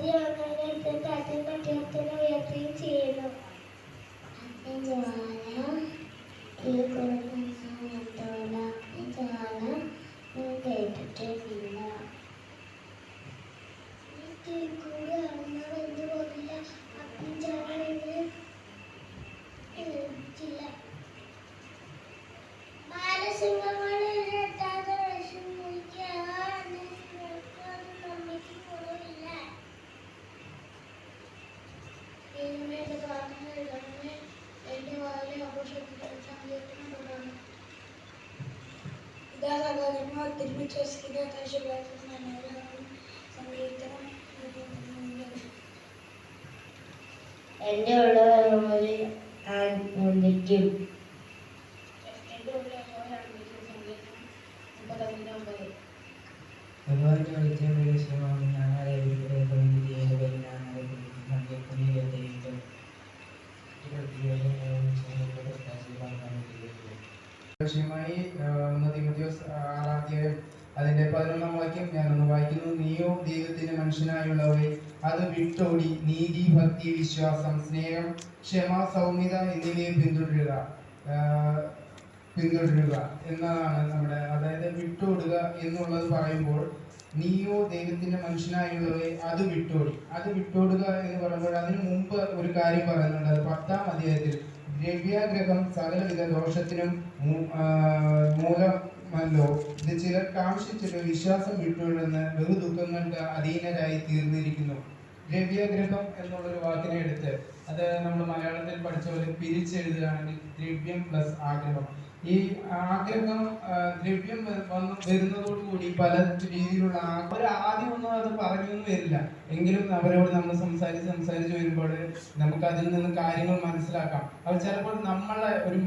പകുതി ആൾക്കാരെ എടുത്തിട്ട് അച്ഛൻ പട്ടണത്തിന് ഉയർത്തുകയും ചെയ്യുന്നു ഈ കുറുക്കോളം കേട്ടിട്ടില്ല ആരംഭിക്കുന്ന സംഗീതനം മുപ്പത്തൊന്നിന് ഒമ്പത് ഒരുപാട് കളിക്കാൻ വിഷയമാണ് ഞാൻ അറിയപ്പെടുന്നത് തൊഴിൽ ചെയ്യുന്നത് ഞാൻ അറിയപ്പെടുന്നത് സംഗീതത്തിൻ്റെ തിമത്യോസ് ആറാധ്യായം അതിന്റെ പതിനൊന്നാം വാക്യം ഞാനൊന്ന് വായിക്കുന്നു. നീയോ ദൈവത്തിന്റെ മനുഷ്യനായുള്ളവരെ അത് വിട്ടോടി നീതി ഭക്തി വിശ്വാസം സ്നേഹം ക്ഷമ സൗമ്യത എന്നിവയെ പിന്തുടരുക. പിന്തുടരുക എന്നതാണ് നമ്മുടെ അതായത് വിട്ടോടുക എന്നുള്ളത് പറയുമ്പോൾ നീയോ ദൈവത്തിന്റെ മനുഷ്യനായുള്ളവരെ അത് വിട്ടോടി. അത് വിട്ടോടുക എന്ന് പറയുമ്പോൾ അതിനു മുമ്പ് ഒരു കാര്യം പറയുന്നുണ്ട്. പത്താം അധ്യായത്തിൽ ദ്രവ്യാഗ്രഹം സകലവിധ ദോഷത്തിനും മൂ- ആ, മൂലമല്ലോ ഇത് ചിലർ കാംക്ഷിച്ചിട്ട് വിശ്വാസം വിട്ടുകൊണ്ടെന്ന് ബഹുദുഃഖങ്ങൾക്ക് അധീനരായി തീർന്നിരിക്കുന്നു. ദ്രവ്യഗ്രഹം എന്നുള്ളൊരു വാക്കിനെ എടുത്ത് അത് നമ്മൾ മലയാളത്തിൽ പഠിച്ച പോലെ പിരിച്ചെഴുതുകയാണെങ്കിൽ ദ്രവ്യം പ്ലസ് ആഗ്രഹം. ഈ ആഗ്രഹം ദ്രവ്യം വന്നു വരുന്നതോടുകൂടി പല രീതിയിലുള്ള അവർ ആദ്യം ഒന്നും അത് പറഞ്ഞൊന്നും വരില്ല. എങ്കിലും അവരോട് നമ്മൾ സംസാരിച്ച് സംസാരിച്ച് വരുമ്പോൾ നമുക്ക് അതിൽ നിന്ന് കാര്യങ്ങൾ മനസ്സിലാക്കാം. അത് ചിലപ്പോൾ നമ്മളെ ഒരു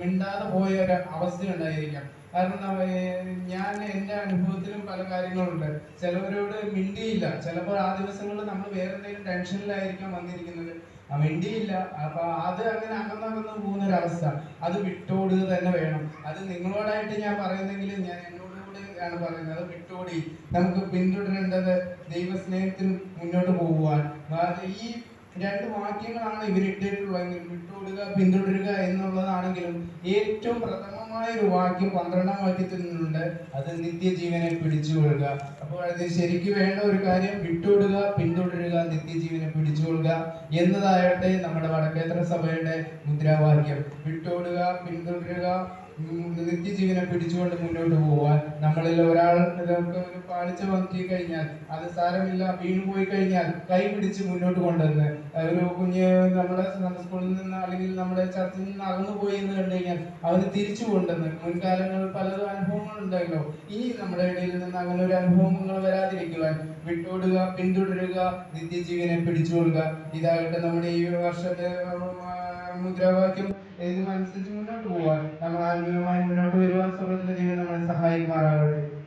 മിണ്ടാതെ പോയ ഒരു അവസ്ഥ ഉണ്ടായിരിക്കാം. കാരണം ഞാൻ എന്റെ അനുഭവത്തിലും പല കാര്യങ്ങളുണ്ട്. ചിലവരോട് മിണ്ടിയില്ല. ചിലപ്പോൾ ആ ദിവസങ്ങളിൽ നമ്മൾ വേറെ എന്തെങ്കിലും ടെൻഷനിലായിരിക്കാം വന്നിരിക്കുന്നത്. മിണ്ടിയില്ല. അപ്പൊ അത് അങ്ങനെ അകന്നകന്ന് പോകുന്ന ഒരവസ്ഥ അത് വിട്ടോടുക തന്നെ വേണം. അത് നിങ്ങളോടായിട്ട് ഞാൻ പറയുന്നെങ്കിൽ ഞാൻ എന്നോട് കൂടെയാണ് പറയുന്നത്. അത് വിട്ടോടി. നമുക്ക് പിന്തുടരേണ്ടത് ദൈവസ്നേഹത്തിൽ മുന്നോട്ട് പോകുവാൻ. ഈ രണ്ട് വാക്യങ്ങളാണ് ഇവരിട്ടിട്ടുള്ളതെങ്കിൽ വിട്ടോടുക പിന്തുടരുക എന്നുള്ളതാണെങ്കിലും ഏറ്റവും പ്രഥമമായ ഒരു വാക്യം പന്ത്രണ്ടാം വാക്യത്തിൽ നിന്നുണ്ട്. അത് നിത്യജീവനെ പിടിച്ചുകൊള്ളുക. അപ്പോൾ അത് ശരിക്കും വേണ്ട ഒരു കാര്യം വിട്ടോടുക പിന്തുടരുക നിത്യജീവനെ പിടിച്ചുകൊള്ളുക എന്നതാകട്ടെ നമ്മുടെ വടക്കേത്ര സഭയുടെ മുദ്രാവാക്യം. വിട്ടോടുക പിന്തുടരുക നിത്യജീവനെ പിടിച്ചുകൊണ്ട് മുന്നോട്ട് പോവാൻ നമ്മളിൽ ഒരാൾ ഒരു പാളിച്ച വന്നു കഴിഞ്ഞാൽ അത് സാരമില്ല വീണു പോയി കഴിഞ്ഞാൽ കൈ പിടിച്ച് മുന്നോട്ട് കൊണ്ടുവന്ന് ഒരു കുഞ്ഞ് നമ്മുടെ സ്കൂളിൽ നിന്ന് അല്ലെങ്കിൽ നമ്മുടെ ചർച്ചിൽ നിന്ന് അകന്നു പോയി എന്ന് കണ്ടു കഴിഞ്ഞാൽ അവന് തിരിച്ചു കൊണ്ടുവന്ന് മുൻകാലങ്ങളിൽ പലതും അനുഭവങ്ങൾ ഉണ്ടല്ലോ ഇനി നമ്മുടെ ഇടയിൽ നിന്ന് അങ്ങനെ ഒരു അനുഭവങ്ങൾ വരാതിരിക്കുവാൻ വിട്ടോടുക പിന്തുടരുക നിത്യജീവനെ പിടിച്ചുകൊള്ളുക ഇതാകട്ടെ നമ്മുടെ ഈ വർഷത്തെ ആ, എഴുതി ഇതുമനുസരിച്ച് മുന്നോട്ട് പോവാൻ. നമ്മൾ ആത്മീയമായി മുന്നോട്ട് വരുവാൻ സ്വർഗത്തിലെ ജീവിതം നമ്മളെ സഹായിക്കുമാറാകട്ടെ.